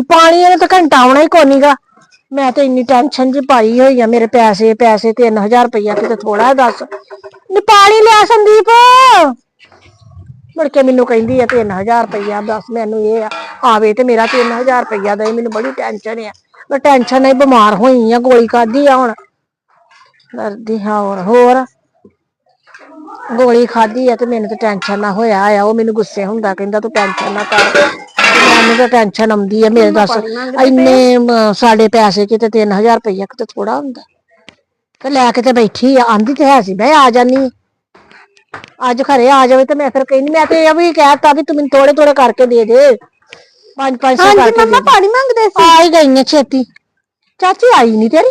ਪਾਣੀ ਪਾਣੀ ਇਹਨੇ ਤਾਂ ਘੰਟਾ ਆਉਣਾ ਹੀ ਕੋਨੀਗਾ ਮੈਂ ਤਾਂ ਇੰਨੀ ਟੈਨਸ਼ਨ ਜੀ ਪਾਈ ਹੋਈ ਆ, ਮੇਰੇ ਪੈਸੇ ਪੈਸੇ 3000 ਰੁਪਇਆ ਕਿਤੇ ਥੋੜਾ ਦੱਸ। ਨੀ ਪਾਣੀ ਲਿਆ ਸੰਦੀਪ। ਮੁੜ ਕੇ ਮੈਨੂੰ ਕਹਿੰਦੀ ਆ 3000 ਰੁਪਇਆ ਦੱਸ, ਮੈਨੂੰ ਇਹ ਆ, ਆਵੇ ਤੇ ਮੇਰਾ 3000 ਰੁਪਇਆ ਦੇ ਮੈਨੂੰ ਬੜੀ ਟੈਨਸ਼ਨ ਆ। ਮੈਂ ਟੈਨਸ਼ਨ ਨਾਲ ਬਿਮਾਰ ਹੋਈ ਆ, ਗੋਲੀ ਖਾਧੀ ਆ ਹੁਣ। ਕਰਦੀ ਹੋਰ ਹੋਰ। ਗੋਲੀ ਖਾਧੀ ਆ ਤੇ ਮੈਨੂੰ ਤੇ ਟੈਨਸ਼ਨ ਨਾ ਹੋਇਆ ਆ, ਉਹ ਮੈਨੂੰ ਗੁੱਸੇ ਹੁੰਦਾ, ਕਹਿੰਦਾ ਤੂੰ ਟੈਨਸ਼ਨ ਨਾ ਕਰ। ਮੈਨੂੰ ਤਾਂ ਟੈਨਸ਼ਨ ਆਉਂਦੀ ਆ ਮੇਰੇ ਦੱਸ ਇੰਨੇ ਸਾਡੇ ਪੈਸੇ ਕਿਤੇ 3000 ਰੁਪਇਆ ਕਿਤੇ ਥੋੜਾ ਹੁੰਦਾ। ਤੇ ਲੈ ਕੇ ਤੇ ਬੈਠੀ ਆ ਆਂਦੀ ਤੇ ਹੈ ਸੀ ਮੈਂ ਆ ਜਾਨੀ ਅੱਜ ਘਰੇ ਆ ਜਾਵੇ ਤੇ ਮੈਂ ਫਿਰ ਕਹਿੰਦੀ ਮੈਂ ਤੇ ਇਹ ਵੀ ਕਹਿਤਾ ਵੀ ਤੂੰ ਮੈਨੂੰ ਥੋੜੇ ਥੋੜੇ ਕਰਕੇ ਦੇ ਦੇ। 5 500 ਹਾਂਜੀ ਕਰਕੇ ਮੰਮਾ ਪਾਣੀ ਮੰਗਦੇ ਸੀ। ਆ ਹੀ ਗਈ ਆ ਛੇਤੀ। ਚਾਚੀ ਆਈ ਨਹੀਂ ਤੇਰੀ?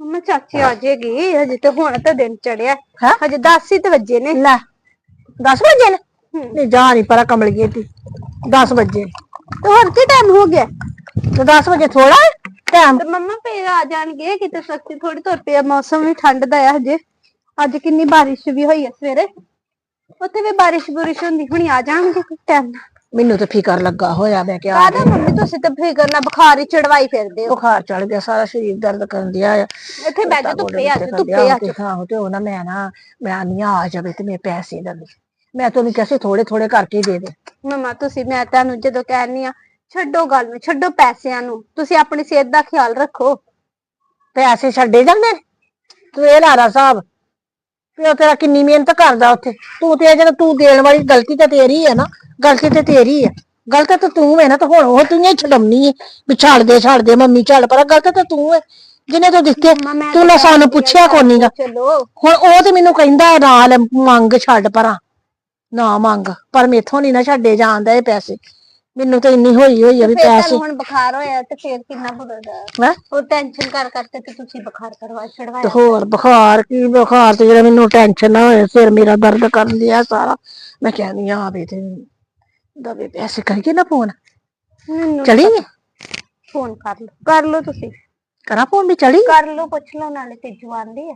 ਮੰਮਾ ਚਾਚੀ ਆ ਜਾਏਗੀ ਹਜੇ ਤੇ ਹੁਣ ਤਾਂ ਦਿਨ ਚੜਿਆ ਹੈਂ? ਹਜੇ 10 ਹੀ ਤੇ ਵੱਜੇ ਨੇ। ਲੈ 10 ਵਜੇ ਨੇ। ਨਹੀਂ ਜਾ ਨਹੀਂ ਪਰਾ ਕਮਲ ਗਈ ਤੀ 10 ਵਜੇ। ਤੇ ਹੁਣ ਕੀ ਟਾਈਮ ਹੋ ਗਿਆ? ਤੇ 10 ਵਜੇ ਥੋੜਾ ਟਾਈਮ ਤੇ ਮੰਮਾ ਫੇਰ ਆ ਜਾਣਗੇ ਕਿਤੇ ਸਸਤੀ ਥੋੜੀ ਤੁਰ ਪਿਆ ਮੌਸਮ ਵੀ ਠੰਡ ਦਾ ਆ ਹਜੇ। ਅੱਜ ਕਿੰਨੀ ਬਾਰਿਸ਼ ਵੀ ਹੋਈ ਆ ਸਵੇਰੇ। ਉੱਥੇ ਵੀ ਬਾਰਿਸ਼ ਬੁਰਿਸ਼ ਹੁੰਦੀ ਹੁਣੀ ਆ ਜਾਣਗੇ ਕੁਝ ਟਾਈਮ ਮੈਨੂੰ ਤਾਂ ਫਿਕਰ ਲੱਗਾ ਹੋਇਆ ਮੈਂ ਕਿਹਾ ਕਾਹਦਾ ਮੰਮੀ ਤੁਸੀਂ ਤਾਂ ਫਿਕਰ ਨਾਲ ਬੁਖਾਰ ਹੀ ਚੜਵਾਈ ਫਿਰਦੇ ਹੋ। ਬੁਖਾਰ ਚੜ ਗਿਆ ਸਾਰਾ ਸਰੀਰ ਦਰਦ ਕਰਨ ਦਿਆ ਆ। ਇੱਥੇ ਬੈਠ ਧੁੱਪੇ ਆ ਧੁੱਪੇ ਆ। ਹਾਂ ਤੇ ਉਹ ਨਾ ਮੈਂ ਨਾ ਮੈਂ ਨਹੀਂ ਆ ਜਾਵੇ ਤੇ ਮੇਰੇ ਪੈਸੇ ਦੇ ਦੇ ਮੈਂ ਤੁਹਾਨੂੰ ਕਿਹਾ ਥੋੜੇ ਥੋੜੇ ਕਰਕੇ ਦੇ ਦੇ। ਮਮਾ ਤੁਸੀਂ ਮੈਂ ਤੁਹਾਨੂੰ ਜਦੋਂ ਕਹਿਣੀ ਆ ਛੱਡੋ ਗੱਲ ਨੂੰ ਛੱਡੋ ਪੈਸਿਆਂ ਨੂੰ। ਤੁਸੀਂ ਆਪਣੀ ਸਿਹਤ ਦਾ ਖਿਆਲ ਰੱਖੋ। ਪੈਸੇ ਛੱਡੇ ਜਾਂਦੇ ਨੇ? ਤੂੰ ਇਹ ਲਾ ਲਾ ਹਿਸਾਬ। ਪਿਓ ਤੇਰਾ ਕਿੰਨੀ ਮਿਹਨਤ ਕਰਦਾ ਉੱਥੇ। ਤੂੰ ਤੇ ਜਦੋਂ ਤੂੰ ਦੇਣ ਵਾਲੀ ਗਲਤੀ ਤਾਂ ਤੇਰੀ ਹੈ ਨਾ। ਗਲਤੀ ਤੇ ਤੇਰੀ ਹੈ ਗਲਤ ਤਾਂ ਤੂੰ ਹੈ ਨਾ ਤੇ ਹੁਣ ਉਹ ਤੂੰ ਹੀ ਛਡਮਨੀ ਹੈ। ਵੀ ਛੱਡ ਦੇ ਛੱਡ ਦੇ ਮੰਮੀ ਛੱਡ ਪਰ ਗਲਤ ਤਾਂ ਤੂੰ ਹੈ। ਜਿਹਨੇ ਤੂੰ ਦਿੱਤੇ ਮੰਮਾ ਮੈਂ ਤੂੰ ਨਾ ਤਾਂ ਸਾਨੂੰ ਪੁੱਛਿਆ ਕੋਈ ਨੀਗਾ ਚਲੋ। ਹੁਣ ਉਹ ਤੇ ਮੈਨੂੰ ਕਹਿੰਦਾ ਨਾਲ ਮੰਗ ਛੱਡ ਪਰਾਂ। ਨਾ ਮੰਗ ਪਰ ਮੇਥੋਂ ਨਹੀਂ ਨਾ ਛੱਡੇ ਜਾਂਦਾ ਇਹ ਪੈਸੇ। ਮੈਨੂੰ ਤਾਂ ਇੰਨੀ ਹੋਈ ਹੋਈ ਆ ਵੀ ਫੇਰ ਪੈਸੇ। ਤੁਹਾਨੂੰ ਹੁਣ ਬੁਖਾਰ ਹੋਇਆ ਤੇ ਫੇਰ ਕਿੰਨਾ ਬੁਰਾ ਹੈਂ? ਉਹ ਟੈਨਸ਼ਨ ਕਰ ਕਰਕੇ ਤੇ ਤੁਸੀਂ ਬੁਖਾਰ ਕਰਵਾ ਤੇ ਛੜਵਾਇਆ ਹੋਰ ਬੁਖਾਰ ਕੀ ਬੁਖਾਰ ਤੇ ਜਿਹੜਾ ਮੈਨੂੰ ਟੈਨਸ਼ਨ ਨਾ ਹੋਏ ਸਿਰ ਮੇਰਾ ਦਰਦ ਕਰਨ ਦਿਆ ਸਾਰਾ। ਮੈਂ ਕਹਿੰਦੀ ਆ ਆਵੇ ਤੇ ਦਵੇ ਪੈਸੇ ਕਰੀਏ ਨਾ ਫੋਨ? ਮੈਨੂੰ ਚਲੀ ਨੀ? ਫੋਨ ਕਰ ਲਓ। ਕਰ ਲਓ ਤੁਸੀਂ। ਕਰਾਂ ਫੋਨ ਵੀ ਚੜੀ ਕਰ ਲਓ ਪੁੱਛ ਲਓ ਨਾਲੇ ਤੇ ਜਵਾਨਦੀ ਆ।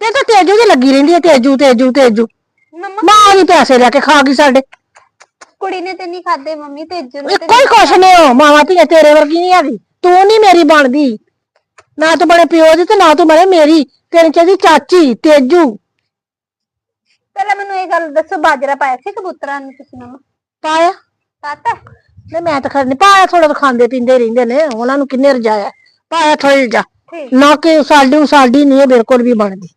ਤੇ ਤਾਂ ਤੇਜੂ ਦੀ ਲੱਗੀ ਰਹਿੰਦੀ ਹੈ ਤੇਜੂ ਤੇਜੂ ਤੇਜੂ। ਮੰਮਾ ਮਾਂ ਹੀ ਪੈਸੇ ਲੈ ਕੇ ਖਾ ਗਈ ਸਾਡੇ। ਕੁੜੀ ਨੇ ਤੇ ਨਹੀਂ ਖਾਦੇ ਮੰਮੀ ਤੇ ਇੱਜ਼ਤ ਨੇ ਤੇ ਕੋਈ ਕੁਛ ਨਹੀਂ ਹੋ ਮਾਵਾਂ ਧੀਆਂ ਤੇਰੇ ਵਰਗੀ ਨਹੀਂ ਹੈਗੀ। ਤੂੰ ਨਹੀਂ ਮੇਰੀ ਬਣਦੀ। ਨਾ ਤੂੰ ਬਣੇ ਪਿਓ ਦੀ ਤੇ ਨਾ ਤੂੰ ਬਣੇ ਮੇਰੀ। ਤੇਰੀ ਚਾਹੀਦੀ ਚਾਚੀ ਤੇਜੂ। ਪਹਿਲਾਂ ਮੈਨੂੰ ਇਹ ਗੱਲ ਦੱਸੋ ਬਾਜਰਾ ਪਾਇਆ ਸੀ ਕਬੂਤਰਾਂ ਨੂੰ ਤੁਸੀਂ ਮੰਮਾ? ਪਾਇਆ। ਪਾਤਾ? ਨਹੀਂ ਮੈਂ ਤਾਂ ਖੜ ਨਹੀਂ ਪਾਇਆ ਥੋੜਾ ਤਾਂ ਖਾਂਦੇ ਪੀਂਦੇ ਰਹਿੰਦੇ ਨੇ ਉਹਨਾਂ ਨੂੰ ਕਿੰਨੇ ਰਜਾਇਆ। ਪਾਇਆ ਥੋੜੀ ਜਾ। ਨਾ ਕਿ ਸਾਡੀ ਸਾਡੀ ਨਹੀਂ ਬਿਲਕੁਲ ਵੀ ਬਣਦੀ।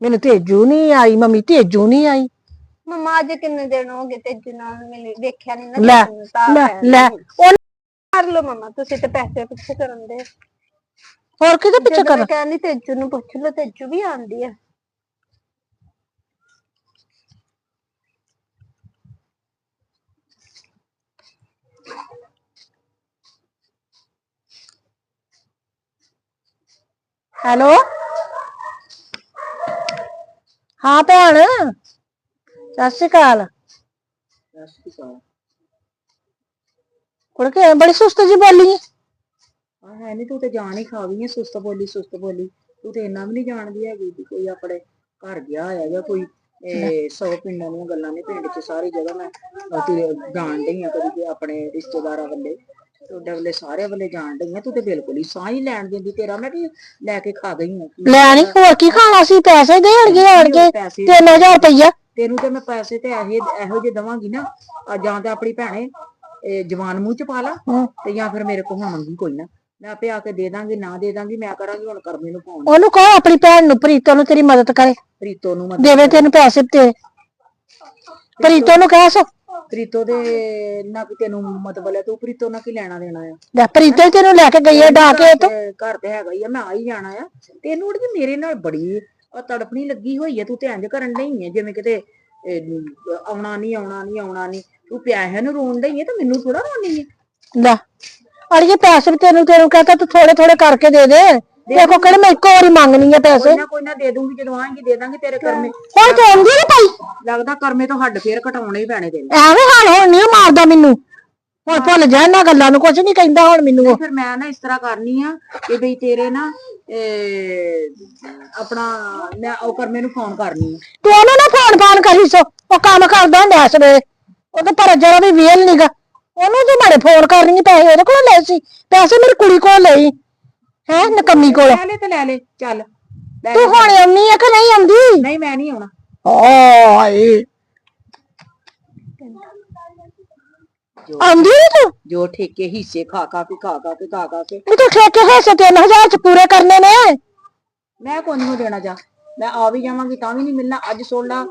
ਮੈਨੂੰ ਤੇਜੂ ਨਹੀਂ ਆਈ ਮੰਮੀ ਤੇਜੂ ਨਹੀਂ ਆਈ। ਮੰਮਾ ਅੱਜ ਕਿੰਨੇ ਦਿਨ ਹੋ ਗਏ ਤੇ ਜਨਾ ਮਿਲੇ ਵੇਖਿਆ ਨਹੀਂ ਨਾ ਲੈ ਤਾਂ ਲੈ ਨੀ। ਉਹ ਕਰ ਲਓ ਮੰਮਾ ਤੁਸੀਂ ਤੇ ਪੈਸੇ ਪਿੱਛੇ ਕਰਨ ਦੇ। ਹੋਰ ਕਿਹਦੇ ਪਿੱਛੇ ਜਦੋਂ ਕਰ ਮੈਂ ਕਹਿੰਦੀ ਤੇਜੂ ਨੂੰ ਪੁੱਛ ਲਓ ਤੇਜੂ ਵੀ ਆਂਦੀ ਆ। ਹੈਲੋ? ਹਾਂ ਭੈਣ ਸਤਿ ਸ਼੍ਰੀ ਅਕਾਲ। ਕੁੜ ਕੇ ਬੜੀ ਸੁਸਤ ਜੀ ਬੋਲੀ। ਹੈ ਆ ਹੈ ਨਹੀਂ ਤੂੰ ਤੇ ਜਾਣ ਹੀ ਖਾ ਗਈ ਹੈ ਸੁਸਤ ਬੋਲੀ ਸੁਸਤ ਬੋਲੀ। ਤੂੰ ਤੇ ਇੰਨਾ ਵੀ ਨਹੀਂ ਜਾਣਦੀ ਹੈਗੀ ਵੀ ਕੋਈ ਆਪਣੇ ਘਰ ਗਿਆ ਹੋਇਆ ਜਾਂ ਕੋਈ ਇਹ ਸੌ ਪਿੰਡਾਂ ਦੀਆਂ ਗੱਲਾਂ ਨੇ ਪਿੰਡ 'ਚ ਸਾਰੀ ਜਗ੍ਹਾ ਮੈਂ ਅਹ ਤੂੰ ਜਾਣ ਡਈ ਆ ਕਦੀ ਕਿ ਆਪਣੇ ਰਿਸ਼ਤੇਦਾਰਾਂ ਵੱਲੇ। ਤੁਹਾਡੇ ਵੱਲੇ ਸਾਰੇ ਵੱਲੇ ਜਾਣ ਡਈ ਆ ਤੂੰ ਤੇ ਬਿਲਕੁਲ ਹੀ ਸਾਹ ਹੀ ਲੈਣ ਦਿੰਦੀ ਤੇਰਾ ਮੈਂ ਕਿ ਲੈ ਕੇ ਖਾ ਗਈ ਆ ਲੈ ਨਹੀਂ ਹੋਰ ਕੀ ਖਾਣਾ ਸੀ? ਪੈਸੇ ਦੇਣਗੇ ਆਣ ਕੇ ਪੈਸੇ 3000 ਰੁਪਈਆ। ਤੈਨੂੰ ਤੇ ਮੈਂ ਪੈਸੇ ਤੇ ਇਹੋ ਇਹੋ ਜਿਹੇ ਦਵਾਂਗੀ ਨਾ ਆ ਜਾਂ ਤੇ ਆਪਣੀ ਭੈਣੇ ਇਹ ਜਵਾਨ ਮੂੰਹ ਚ ਪਾ ਲਾ। ਤੇ ਜਾਂ ਫਿਰ ਮੇਰੇ ਕੋਲ ਮੰਗੀ ਕੋਈ ਨਾ। ਮੈਂ ਆਪੇ ਆ ਕੇ ਦੇ ਦਾਂਗੀ ਨਾ ਦੇ ਦਾਂਗੀ ਮੈਂ ਕਰਾਂਗੀ ਹੁਣ ਕਰਮੇ ਨੂੰ ਫੋਨ ਉਹਨੂੰ ਕਹੋ ਆਪਣੀ ਭੈਣ ਨੂੰ ਪ੍ਰੀਤੋ ਨੂੰ ਤੇਰੀ ਮਦਦ ਕਰੇ। ਪ੍ਰੀਤੋ ਨੂੰ ਮੈਂ ਦੇਵੇ ਤੈਨੂੰ ਪੈਸੇ ਤੇ। ਪ੍ਰੀਤੋ ਨੂੰ ਕਹਿ ਸੋ। ਪ੍ਰੀਤੋ ਦੇ ਨਾ ਕਿ ਤੈਨੂੰ ਮਤਲਬ ਹੈ ਤੂੰ ਪ੍ਰੀਤੋ ਨਾਲ ਕੀ ਲੈਣਾ ਦੇਣਾ ਆ? ਲੈ ਪ੍ਰੀਤੋ ਹੀ ਤੈਨੂੰ ਲੈ ਕੇ ਗਈ ਹੈ ਡਾ ਕੇ ਤੋਂ ਤੇ। ਘਰ ਤੇ ਹੈਗਾ ਹੀ ਆ ਮੈਂ ਆ ਹੀ ਜਾਣਾ ਆ। ਤੈਨੂੰ ਉਹਦੀ ਮੇਰੇ ਨਾਲ ਬੜੀ ਤੜਪਣੀ ਲੱਗੀ ਹੋਈ ਆ ਤੂੰ ਤੇ ਇੰਜ ਕਰਨ ਡਈ ਹੈ ਜਿਵੇਂ ਕਿਤੇ ਇਹ, ਆਉਣਾ ਨਹੀਂ ਆਉਣਾ ਨਹੀਂ ਆਉਣਾ ਨਹੀਂ ਤੂੰ ਪਿਆਹਿਆਂ ਨੂੰ ਰੋਣ ਡਈ ਹੈ ਤੇ ਮੈਨੂੰ ਥੋੜਾ ਰੋਣੀ ਹੈ ਲੈ ਅੜੀਏ ਪੈਸੇ ਵੀ ਤੈਨੂੰ ਤੈਨੂੰ ਕਹਤਾ ਤੂੰ ਥੋੜੇ ਥੋੜੇ ਕਰਕੇ ਦੇ ਦੇ। ਦੇਖੋ ਕਿਹੜੇ ਮੈਂ ਇੱਕੋ ਵਾਰੀ ਮੰਗਣੀ ਆ ਪੈਸੇ। ਕੋਈ ਨਾ ਕੋਈ ਨਾ ਦੇ ਦੂੰਗੀ ਜਦੋਂ ਆਏਂਗੀ ਦੇ ਦਾਂਗੀ ਤੇਰੇ ਕਰਮੇ। ਹੁਣ ਤੇ ਆਉਂਦੀ ਨੀ ਪਈ ਲੱਗਦਾ ਕਰਮੇ ਤੋਂ ਹੱਡ ਫੇਰ ਘਟਾਉਣੇ ਹੀ ਪੈਣੇ ਤੈਨੂੰ। ਐਵੇਂ ਹਾਲ ਹੁਣ ਨਹੀਂ ਮਾਰਦਾ ਮੈਨੂੰ। ਹੁਣ ਭੁੱਲ ਜਾ ਇਹਨਾਂ ਗੱਲਾਂ ਨੂੰ ਕੁਝ ਨਹੀਂ ਕਹਿੰਦਾ ਹੁਣ ਮੈਨੂੰ ਉਹ। ਫਿਰ ਮੈਂ ਨਾ ਇਸ ਤਰ੍ਹਾਂ ਕਰਨੀ ਆ ਕਿ ਬਈ ਤੇਰੇ ਨਾ ਇਹ, ਆਪਣਾ ਮੈਂ ਉਹ ਕਰਮੇ ਨੂੰ ਫੋਨ ਕਰਨੀ ਆ। ਤੂੰ ਉਹਨੂੰ ਨਾ ਫੋਨ ਫਾਨ ਕਰੀ ਸੋ ਉਹ ਕੰਮ ਕਰਦਾ ਹੁੰਦਾ ਇਸ ਵੇਲੇ ਉਹ ਤਾਂ ਪਰ ਜਰਾ ਵੀ ਵੇਲ ਨੀਗਾ ਉਹਨੂੰ ਤੇ ਬੜੇ ਫੋਨ ਕਰਨੀ ਪੈਸੇ ਉਹਦੇ ਕੋਲ ਲਏ ਸੀ। ਪੈਸੇ ਮੇਰੀ ਕੁੜੀ ਕੋਲ ਲਈ ਹੈ ਨਕਮੀ ਕੋਲ? ਲੈ ਲੈ ਤੇ ਲੈ ਲੈ ਚੱਲ। ਲੈ ਤੂੰ ਹੁਣ ਆਉਣੀ ਆ ਕਿ ਨਹੀਂ ਆਉਂਦੀ? ਨਹੀਂ ਮੈਂ ਨਹੀਂ ਆਉਣਾ। ਓਏ ਆਉਂਦੀ ਨੀ ਤੂੰ? ਜੋ ਠੇਕੇ ਹਿੱਸੇ ਖਾ ਖਾ ਕੇ ਖਾ ਖਾ ਕੇ ਖਾ ਖਾ ਕੇ। ਵੀ ਤੂੰ ਠੇਕੇ ਹਿੱਸੇ 3000 ਚ ਪੂਰੇ ਕਰਨੇ ਨੇ। ਮੈਂ ਕੋਈ ਨਹੀਂ ਦੇਣਾ ਜਾ। ਮੈਂ ਆ ਵੀ ਜਾਵਾਂਗੀ ਤਾਂ ਵੀ ਨਹੀਂ ਮਿਲਣਾ। ਅੱਜ ਸੁਣ ਲਾ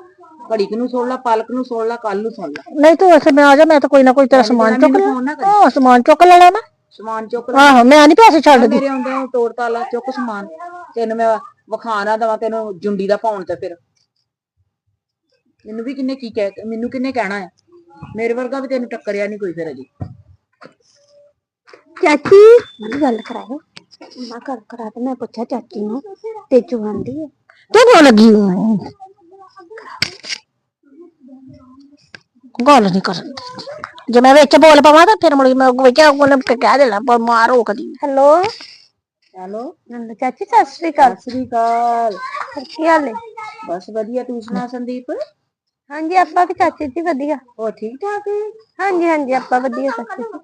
ਘੜੀ ਕੁ ਨੂੰ ਸੁਣ ਲਾ ਪਲਕ ਨੂੰ ਸੁਣ ਲਾ ਕੱਲ ਨੂੰ ਸੁਣ ਲਾ। ਨਹੀਂ ਤੂੰ ਇੱਥੇ ਮੈਂ ਆ ਜਾ ਮੈਂ ਤਾਂ ਕੋਈ ਨਾ ਕੋਈ ਤੇਰਾ ਸਮਾਨ ਚੁੱਕ ਮੈਨੂੰ ਲੈ। ਫੋਨ ਨਾ ਕਰੀ। ਹਾਂ ਸਮਾਨ ਚੁੱਕ ਲੈਣਾ ਮੈਂ। ਸਮਾਨ ਚੁੱਕ ਲੈ ਆਹੋ ਮੈਂ ਨਹੀਂ ਪੈਸੇ ਛੱਡਦੀ। ਮੇਰੇ ਆਉਂਦੇ ਨੂੰ ਤੋੜ ਤਾਲਾ ਚੁੱਕ ਸਮਾਨ। ਤੈਨੂੰ ਮੈਂ ਵਿਖਾ ਨਾ ਦਵਾਂ ਤੈਨੂੰ ਜੁੰਡੀ ਦਾ ਪਾਉਣ ਤੇ ਫਿਰ। ਮੈਨੂੰ ਵੀ ਕਿੰਨੇ ਕੀ ਕਹਿ ਮੈਨੂੰ ਕਿੰਨੇ ਕਹਿਣਾ ਹੈ ਮੇਰੇ ਵਰਗਾ ਵੀ ਤੈਨੂੰ ਟੱਕਰਿਆ ਨਹੀਂ ਕੋਈ ਫਿਰ ਅਜੇ। ਚਾਚੀ ਮੈਨੂੰ ਗੱਲ ਕਰਾਓ ਮੈਂ ਕਰ ਕਰਾ ਤੇ ਮੈਂ ਪੁੱਛਿਆ ਚਾਚੀ ਨੂੰ ਤੇ ਚੁਆਂਦੀ ਹੈ ਤੈਨੂੰ ਲੱਗੀ ਹੋਈ। ਗੱਲ ਨਹੀਂ ਕਰਨ ਦਿੰਦੀ। ਜੇ ਮੈਂ ਵਿੱਚ ਬੋਲ ਪਵਾਂ ਤਾਂ ਫਿਰ ਮੁੜ ਕੇ ਮੈਂ ਵਿੱਚ ਉਹਨੇ ਕਹਿ ਦੇਣਾ ਪਰ ਮਾਰ ਰੋਕਦੀ ਹੈਲੋ? ਹੈਲੋ? ਨੰਦ ਚਾਚੀ ਸਤਿ ਸ਼੍ਰੀ ਅਕਾਲ। ਸਤਿ ਸ੍ਰੀ ਅਕਾਲ। ਕੀ ਹਾਲ ਹੈ ਬਸ ਵਧੀਆ ਤੂੰ ਸੁਣਾ ਸੰਦੀਪ? ਹਾਂਜੀ ਆਪਾਂ ਵੀ ਚਾਚੀ ਜੀ ਵਧੀਆ। ਹੋ ਠੀਕ ਠਾਕ? ਹੈ ਹਾਂਜੀ ਹਾਂਜੀ ਆਪਾਂ ਵਧੀਆ ਚਾਚੀ ਜੀ।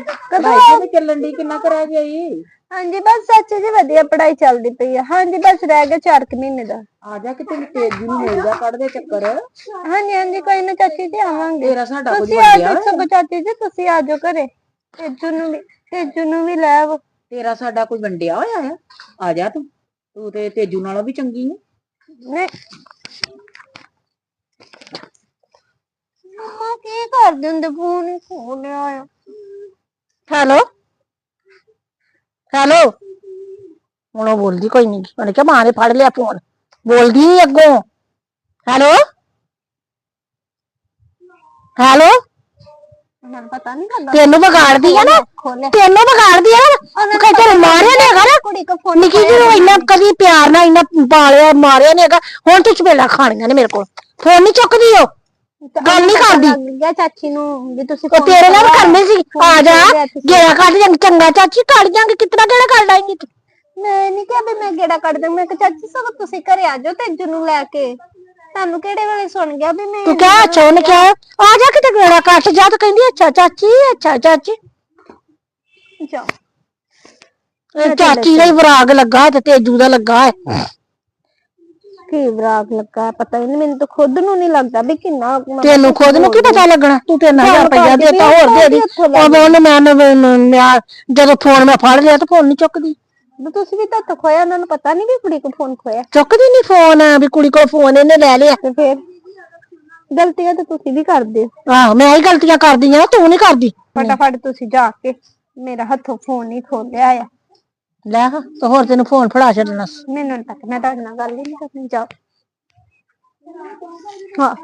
ਕਦੋਂ ਪੜਾਈ ਕਿਵੇਂ ਚੱਲਣ ਦੀ ਕਿੰਨਾ ਕਰਾ ਗਈ ਹਾਂਜੀ ਬਸ ਚਾਚੀ ਜੀ ਵਧੀਆ ਪੜ੍ਹਾਈ ਚੱਲਦੀ ਪਈ ਆ। ਹਾਂਜੀ ਬਸ ਰਹਿ ਗਿਆ 4 ਕੁ ਮਹੀਨੇ ਦਾ। ਆ ਜਾ ਕਿਤੇ ਤੇਜੀ ਨੂੰ ਮਿਲ ਜਾ ਕੱਢ ਦੇ ਚੱਕਰ। ਹਾਂਜੀ ਹਾਂਜੀ ਕੋਈ ਨਾ ਚਾਚੀ ਜੀ ਆਵਾਂਗੇ। ਤੇਰਾ ਸਾਡਾ ਕੁਝ ਤੁਸੀਂ ਆ ਜਾਓ ਸਗੋਂ ਚਾਚੀ ਜੀ ਤੁਸੀਂ ਆ ਜਾਓ ਘਰੇ। ਤੇਜੂ ਨੂੰ ਵੀ ਤੇਜੂ ਨੂੰ ਵੀ ਲੈ ਆਵੋ। ਤੇਰਾ ਸਾਡਾ ਕੋਈ ਵੰਡਿਆ ਹੋਇਆ ਹੈ ਆ ਜਾ ਤੂੰ। ਤੂੰ ਤੇ ਤੇਜੂ ਨਾਲੋਂ ਵੀ ਚੰਗੀ ਹੈ ਨਹੀਂ ਮੰਮਾ ਕੀ ਕਰਦੇ ਹੁੰਦੇ ਫੋਨ ਹੀ ਲਿਆ ਹੈਲੋ? ਹੈਲੋ? ਹੁਣ ਉਹ ਬੋਲਦੀ ਕੋਈ ਨਹੀਂ ਉਹਨੇ ਕਿਹਾ ਮਾਂ ਨੇ ਫੜ ਲਿਆ ਫੋਨ। ਬੋਲਦੀ ਅੱਗੋਂ। ਹੈਲੋ? ਹੈਲੋ? ਮੈਨੂੰ ਪਤਾ ਨਹੀਂ ਲੱਗਾ ਤੈਨੂੰ ਵਿਗਾੜਦੀ ਆ ਨਾ। ਤੈਨੂੰ ਵਿਗਾੜਦੀ ਆ ਨਾ। ਤੂੰ ਕਹਿੰਦਾ ਮਾਰਿਆ ਨਹੀਂ ਹੈਗਾ ਨਾ। ਕੁੜੀ ਕੋ ਫੋਨ ਨਿੱਕੀ ਜੀ ਨੂੰ ਇੰਨਾ ਕਦੀ ਪਿਆਰ ਨਾਲ ਇੰਨਾ ਪਾਲਿਆ ਮਾਰਿਆ ਨਹੀਂ ਹੈਗਾ। ਹੁਣ ਤੂੰ ਚਪੇੜਾ ਖਾਣੀਆਂ ਨੇ ਮੇਰੇ ਕੋਲ। ਫੋਨ ਨਹੀਂ ਚੁੱਕਦੀ ਉਹ। ਗੱਲ ਨਹੀਂ ਕਰਦੀ। ਗਿਆ ਚਾਚੀ ਨੂੰ ਵੀ ਤੁਸੀਂ ਉਹ ਤੇਰੇ ਨਾਲ ਕਰੋ। ਕਰਨੇ ਸੀ। ਆ ਜਾ। ਗੇੜਾ ਕੱਢ ਜਾਂ ਚੰਗਾ ਚਾਚੀ ਕੱਢ ਜਾਂਗੇ। ਕਿਤਨਾ ਗੇੜਾ ਕੱਢ ਆਏਂਗੀ ਤੂੰ? ਮੈਂ ਨਹੀਂ ਕਿਹਾ ਵੀ ਮੈਂ ਗੇੜਾ ਕੱਢ ਦਾਂ। ਮੈਂ ਕਿਹਾ ਚਾਚੀ ਸਗੋਂ ਤੁਸੀਂ ਘਰੇ ਆ ਜਾਓ ਤੇਜੂ ਨੂੰ ਲੈ ਕੇ। ਤੁਹਾਨੂੰ ਕਿਹੜੇ ਵੇਲੇ ਸੁਣ ਗਿਆ ਵੀ ਮੈਂ ਤੂੰ ਕਿਹਾ ਅੱਛਾ ਉਹਨੇ ਕਿਹਾ ਆ ਜਾ ਕਿਤੇ ਗੇੜਾ ਕੱਟ ਜਾ ਤਾਂ ਕਹਿੰਦੀ ਅੱਛਾ ਚਾਚੀ ਅੱਛਾ ਚਾਚੀ। ਇਹ ਚਾਚੀ ਦਾ ਹੀ ਵਿਰਾਗ ਲੱਗਾ ਤੇ ਤੇਜੂ ਦਾ ਲੱਗਾ ਹੈ। ਕੀ ਬਰਾਕ ਲੱਗਾ ਪਤਾ ਹੀ ਨਹੀਂ ਮੈਨੂੰ ਤਾਂ ਖੁਦ ਨੂੰ ਨਹੀਂ ਲੱਗਦਾ ਵੀ ਕਿੰਨਾ ਮੈਂ- ਤੈਨੂੰ ਖੁਦ ਨੂੰ ਕੀ ਪਤਾ ਲੱਗਣਾ? ਤੂੰ 3000 ਰੁਪਇਆ ਦੇ ਤਾ ਹੋਰ ਦੇ ਦੀ। ਉਹ ਉਹਨੇ ਮੈਂ ਮੈਂ- ਮੈਂ ਜਦੋਂ ਫੋਨ ਮੈਂ ਫੜ ਲਿਆ ਤਾਂ ਫੋਨ ਨਹੀਂ ਚੁੱਕਦੀ। ਵੀ ਤੁਸੀਂ ਵੀ ਤਾਂ ਖੋਇਆ ਉਹਨਾਂ ਨੂੰ ਪਤਾ ਨਹੀਂ ਵੀ ਕੁੜੀ ਕੋ ਫੋਨ ਖੋਇਆ। ਚੁੱਕਦੀ ਨਹੀਂ ਫੋਨ ਵੀ ਕੁੜੀ ਕੋਲ ਫੋਨ ਇਹਨੇ ਲੈ ਲਿਆ। ਤੇ ਫਿਰ ਗਲਤੀਆਂ ਤਾਂ ਤੁਸੀਂ ਵੀ ਕਰਦੇ ਹੋ। ਆਹੋ ਮੈਂ ਹੀ ਗਲਤੀਆਂ ਕਰਦੀ ਆ ਤੂੰ ਨਹੀਂ ਕਰਦੀ। ਫਟਾਫਟ ਤੁਸੀਂ ਜਾ ਕੇ ਮੇਰਾ ਹੱਥੋਂ ਫੋਨ ਨਹੀਂ ਖੋਲਿਆ ਆ। ਲੈ ਹਾਂ ਤੇ ਹੋਰ ਤੈਨੂੰ ਫੋਨ ਫੜਾ ਛੱਡਣਾ। ਮੈਨੂੰ ਨੀ ਪਤਾ ਮੈਂ ਤੁਹਾਡੇ ਨਾਲ ਗੱਲ ਹੀ ਨਹੀਂ ਕਰਨੀ ਜਾਓ। ਹਾਂ।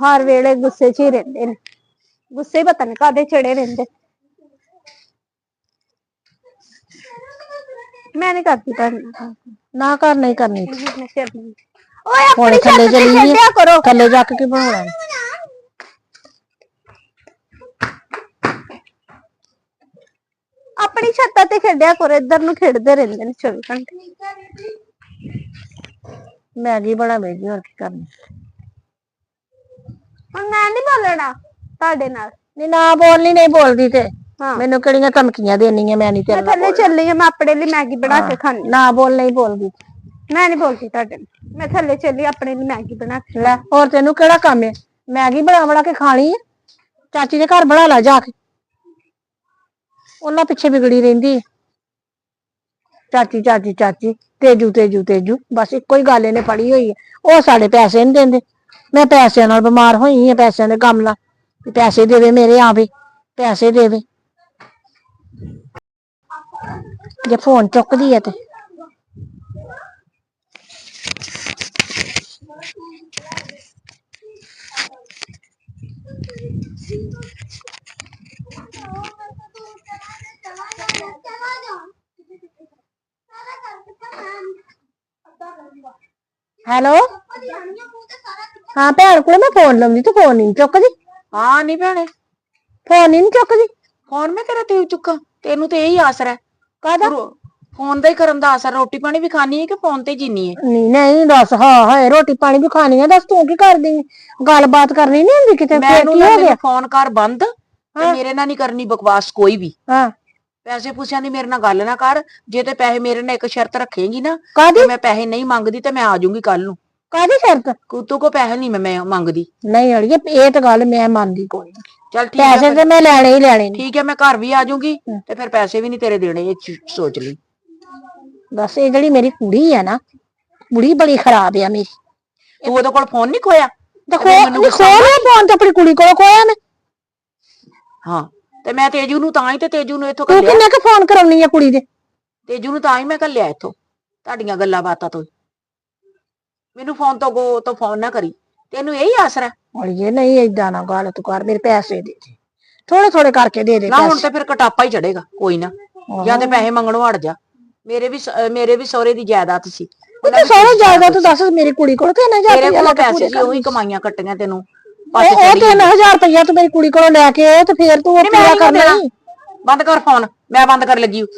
ਹਰ ਵੇਲੇ ਗੁੱਸੇ 'ਚ ਹੀ ਰਹਿੰਦੇ ਨੇ। ਗੁੱਸੇ ਪਤਾ ਨਹੀਂ ਕਾਦੇ ਚੜੇ ਰਹਿੰਦੇ। ਮੈਂ ਨਹੀਂ ਕਰਦੀ ਤੁਹਾਡੇ ਨਾਲ ਗੱਲ। ਨਾ ਕਰ ਨਹੀਂ ਕਰਨੀ। ਮੈਂ ਸਿਰ ਨਹੀਂ ਓਏ ਹੁਣ ਆਪਣੀ ਥੱਲੇ ਛੱਤ ਤੇ ਚਲੀ ਖੇਡਿਆ ਕਰੋ। ਥੱਲੇ ਜਾ ਕੇ ਕੀ ਬਣਾਉਣਾ? ਆਪਣੀ ਛੱਤਾਂ ਤੇ ਖੇਡਿਆ ਕਰੋ ਇੱਧਰ ਨੂੰ ਖੇਡਦੇ ਰਹਿੰਦੇ ਨੇ 24 ਘੰਟੇ। ਮੈਗੀ ਬਣਾਵੇਗੀ ਹੋਰ ਕੀ ਕਰਨੀ। ਹੁਣ ਮੈਂ ਨਹੀਂ ਬੋਲਣਾ ਤੁਹਾਡੇ ਨਾਲ। ਨਹੀਂ ਨਾ ਬੋਲਣੀ ਨਹੀਂ ਬੋਲਦੀ ਤੇ। ਹਾਂ। ਮੈਨੂੰ ਕਿਹੜੀਆਂ ਧਮਕੀਆਂ ਦੇਣੀਆਂ ਮੈਂ ਨਹੀਂ ਮੈਂ ਤੇਰੇ ਨਾਲ ਥੱਲੇ ਚੱਲੀ ਆ ਮੈਂ ਆਪਣੇ ਲਈ ਮੈਗੀ ਬਣਾ ਕੇ ਖਾਣੀ ਨਾ ਬੋਲ ਨਹੀਂ ਬੋਲਦੀ। ਮੈਂ ਨਹੀਂ ਬੋਲਦੀ ਤੁਹਾਡੇ ਨਾਲ। ਮੈਂ ਥੱਲੇ ਚੱਲੀ ਆਪਣੇ ਲਈ ਮੈਗੀ ਬਣਾ ਕੇ ਲੈ ਹੋਰ ਤੈਨੂੰ ਕਿਹੜਾ ਕੰਮ ਹੈ ਮੈਗੀ ਬਣਾ ਬਣਾ ਕੇ ਖਾਣੀ ਹੈ ਚਾਚੀ ਦੇ ਘਰ ਬਣਾ ਲੈ ਜਾ ਕੇ। ਉਹਨਾਂ ਪਿੱਛੇ ਵਿਗੜੀ ਰਹਿੰਦੀ ਹੈ। ਚਾਚੀ ਚਾਚੀ ਚਾਚੀ, ਤੇਜੂ ਤੇਜੂ ਤੇਜੂ, ਬਸ ਇੱਕੋ ਹੀ ਗੱਲ ਇਹਨੇ ਫੜੀ ਹੋਈ ਹੈ। ਉਹ ਸਾਡੇ ਪੈਸੇ ਨਹੀਂ ਦਿੰਦੇ। ਮੈਂ ਪੈਸਿਆਂ ਨਾਲ ਬਿਮਾਰ ਹੋਈ ਹਾਂ ਪੈਸਿਆਂ ਦੇ ਕੰਮ ਨਾਲ। ਵੀ ਪੈਸੇ ਦੇਵੇ ਮੇਰੇ ਆਵੇ ਪੈਸੇ ਦੇਵੇ। ਜੇ ਫੋਨ ਚੁੱਕਦੀ ਹੈ ਤੇ। ਹੈਲੋ ਹਾਂ ਭੈਣ ਕੋਲ ਮੈਂ ਫੋਨ ਲਾਉਂਦੀ ਤੂੰ ਫੋਨ ਨਹੀਂ ਚੁੱਕਦੀ। ਹਾਂ ਨਹੀਂ ਭੈਣੇ। ਫੋਨ ਨਹੀਂ ਚੁੱਕਦੀ। ਫੋਨ ਮੈਂ ਤੇਰਾ ਤੇ ਚੁੱਕਾਂ ਤੈਨੂੰ ਤੇ ਇਹੀ ਆਸਰਾ ਹੈ ਕਾਹਦਾ? ਫੋਨ ਦਾ ਹੀ ਕਰਨ ਦਾ ਅਸਰ ਰੋਟੀ ਪਾਣੀ ਵੀ ਖਾਣੀ ਹੈ ਕਿ ਫੋਨ ਤੇ ਜੀਨੀ ਹੈ? ਨਹੀਂ ਨਹੀਂ ਦੱਸ ਹਾਂ ਹਾਏ ਰੋਟੀ ਪਾਣੀ ਵੀ ਖਾਣੀ ਆ ਦੱਸ ਤੂੰ ਕੀ ਕਰਦੀ? ਗੱਲਬਾਤ ਕਰਨੀ ਨਹੀਂ ਹੁੰਦੀ ਕਿਤੇ ਹੋ ਗਿਆ? ਫੋਨ ਕਰ ਬੰਦ ਤੇ ਮੇਰੇ ਨਾਲ ਨਹੀਂ ਕਰਨੀ ਬਕਵਾਸ ਕੋਈ ਵੀ। ਹਾਂ। ਪੈਸੇ ਪੂਸਿਆਂ ਦੀ ਮੇਰੇ ਨਾਲ ਗੱਲ ਨਾ ਕਰ ਜੇ ਤੇ ਪੈਸੇ ਮੇਰੇ ਨਾਲ ਇੱਕ ਸ਼ਰਤ ਰੱਖੇਂਗੀ ਨਾ ਕਾਦੀ ਤੇ ਮੈਂ ਪੈਸੇ ਨਹੀਂ ਮੰਗਦੀ ਤੇ ਮੈਂ ਆ ਜਾਊਂਗੀ ਕੱਲ ਨੂੰ। ਕਾਦੀ ਸ਼ਰਤ? ਕੋ ਤੂੰ ਕੋ ਪੈਸੇ ਨਹੀਂ ਮੈਂ- ਮੈਂ ਮੰਗਦੀ। ਨਹੀਂ ਅੜੀਏ ਇਹ ਤਾਂ ਗੱਲ ਮੈਂ ਮੰਨਦੀ। ਕੋਈ ਨੀ। ਚੱਲ ਠੀਕ ਹੈ ਪੈਸੇ ਫਿਰ। ਤੇ ਮੈਂ ਲੈਣੇ ਹੀ ਲੈਣੇ ਨੇ। ਠੀਕ ਹੈ ਮੈਂ ਘਰ ਵੀ ਆ ਜਾਊਂਗੀ ਤੇ ਫਿਰ ਪੈਸੇ ਵੀ ਨਹੀਂ ਤੇਰੇ ਦੇਣੇ ਇਹ ਚ- ਸੋਚ ਲਈ। ਦੱਸ ਇਹ ਜਿਹੜੀ ਮੇਰੀ ਕੁੜੀ ਆ ਨਾ ਕੁੜੀ ਬੜੀ ਖਰਾਬ ਆ ਮੇਰੀ। ਤੂੰ ਉਹਦੇ ਕੋਲ ਫੋਨ ਨਹੀਂ ਖੋਇਆ? ਦੇਖੋ ਮੈਨੂੰ ਖੋਲਿਆ ਫੋਨ ਤੇ ਆਪਣੀ ਕੁੜੀ ਕੋਲ ਖੋਇਆ ਮੈਂ। ਹਾਂ। ਤੇ ਮੈਂ ਤੇਜੂ ਨੂੰ ਤਾਂ ਹੀ ਤੇ ਤੇਜੂ ਨੂੰ ਇੱਥੋਂ ਤੂੰ ਕੱਲਿਆ ਕਿੰਨੇ ਕੁ ਫੋਨ ਕਰਾਉਣੀ ਆ ਕੁੜੀ ਦੇ? ਤੇਜੂ ਨੂੰ ਤਾਂ ਹੀ ਮੈਂ ਕੱਲਿਆ ਇੱਥੋਂ ਤੁਹਾਡੀਆਂ ਗੱਲਾਂ ਬਾਤਾਂ ਤੋਂ। ਹੀ। ਮੈਨੂੰ ਫੋਨ ਤੋਂ ਗੋ ਤੋਂ ਫੋਨ ਨਾ ਕਰੀ। ਤੈਨੂੰ ਇਹੀ ਆਸਰਾ ਹੈ? ਅੜੀਏ ਨਹੀਂ ਏਦਾਂ ਨਾ ਗੱਲ ਤੂੰ ਕਰ ਮੇਰੇ ਪੈਸੇ ਦੇ ਦੇ। ਥੋੜੇ ਥੋੜੇ ਕਰਕੇ ਦੇ ਦੇ ਨਾ ਹੁਣ ਪੈਸੇ। ਤੇ ਫਿਰ ਕਟਾਪਾ ਹੀ ਚੜੇਗਾ ਕੋਈ ਨਾ। ਜਾਂ ਤੇ ਪੈਸੇ ਮੰਗਣੋਂ ਹਟ ਜਾ। ਮੇਰੇ ਵੀ ਸ- ਮੇਰੇ ਵੀ ਸਹੁਰੇ ਦੀ ਜਾਇਦਾਦ ਸੀ। ਤੇ ਸਾਰੇ ਜਾਇਦਾ ਤੂੰ ਦੱਸ ਮੇਰੀ ਕੁੜੀ ਕੋਲ ਤੇ ਨਾ ਜਾ ਤੇਰੇ ਕੋਲ ਪੈਸੇ ਸੀ ਉਹੀ ਕਮਾਈਆਂ ਕੱਟੀਆਂ ਤੈਨੂੰ। ਉਹ ਉਹ 3000 ਰੁਪਇਆ ਤੂੰ ਮੇਰੀ ਕੁੜੀ ਕੋਲੋਂ ਲੈ ਕੇ ਆਏ ਤੇ ਫੇਰ ਤੂੰ ਉਹ ਮੈਂ ਪੂਰਾ ਨਹੀਂ ਕਰਨਾ? ਦੇਣਾ। ਹੀ ਬੰਦ ਕਰ ਫੋਨ ਮੈਂ ਬੰਦ ਕਰ ਲੱਗੀ ਹੂੰ।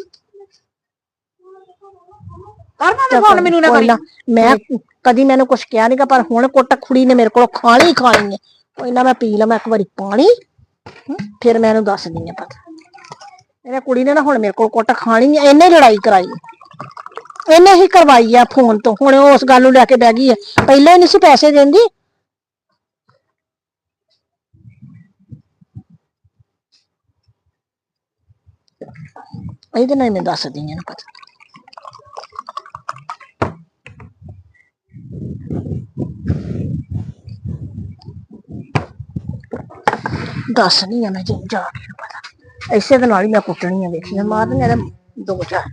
ਕਰ ਬੰਦ ਫੋਨ ਮੈਨੂੰ ਨਾ ਕੋਈ ਕਰੀ। ਨਾ, ਮੈਂ ਕਦੀ ਮੈਨੂੰ ਕੁਛ ਕਿਹਾ ਨਹੀਂਗਾ ਪਰ ਹੁਣ ਕੁੱਟ ਕੁੜੀ ਨੇ ਮੇਰੇ ਕੋਲ ਖਾਣੀ ਹੀ ਖਾਣੀ ਹੈ। ਕੋਈ ਨਾ ਮੈਂ ਪੀ ਲਵਾਂ ਇੱਕ ਵਾਰੀ ਪਾਣੀ। ਹਮ, ਫਿਰ ਮੈਂ ਇਹਨੂੰ ਆ ਪਤਾ। ਇਹਨੇ ਕੁੜੀ ਨੇ ਨਾ ਹੁਣ ਮੇਰੇ ਕੋਲ ਕੁੱਟ ਖਾਣੀ ਹੈ ਇਹਨੇ ਲੜਾਈ ਕਰਾਈ। ਹੈ। ਇਹਨੇ ਹੀ ਕਰਵਾਈ ਆ ਫੋਨ ਤੋਂ। ਹੁਣ ਉਹ ਉਸ ਗੱਲ ਨੂੰ ਲੈ ਕੇ ਬਹਿ ਗਈ ਹੈ। ਪਹਿਲਾਂ ਹੀ ਨਹੀਂ ਸੀ ਪੈਸੇ ਦਿੰਦੀ। ਇਹਦੇ ਨਾਲ ਮੈਂ ਦੱਸਦੀ ਆ ਇਹਨੂੰ ਪਤਾ। ਦੱਸ ਨਹੀਂ ਆ ਮੈਂ, ਜੇ ਜਾ ਕੇ ਪਤਾ। ਇਸੇ ਦੇ ਨਾਲ ਹੀ ਮੈਂ ਕੁੱਟਣੀ ਆ, ਵੇਖੀ ਮਾਰਨੀ ਆ ਦੋ ਚਾਰ।